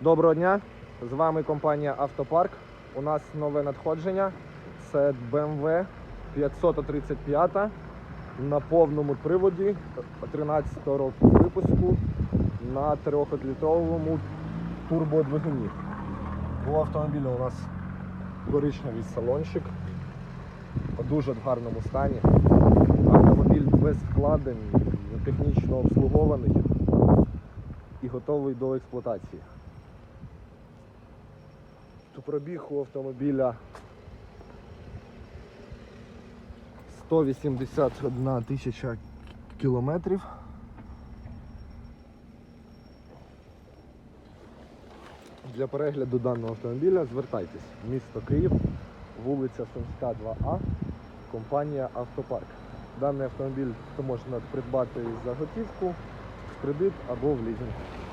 Доброго дня! З вами компанія Автопарк. У нас нове надходження. Це BMW 535 на повному приводі 13 року випуску на 3-літровому турбодвигуні. У автомобіля у нас коричневий салончик у дуже гарному стані. Автомобіль без вкладень, технічно обслугований і готовий до експлуатації. Пробіг у автомобіля 181 тисяча кілометрів. Для перегляду даного автомобіля звертайтесь. Місто Київ, вулиця Сумська 2А, компанія Автопарк. Даний автомобіль можна придбати за готівку, в кредит або в лізинг.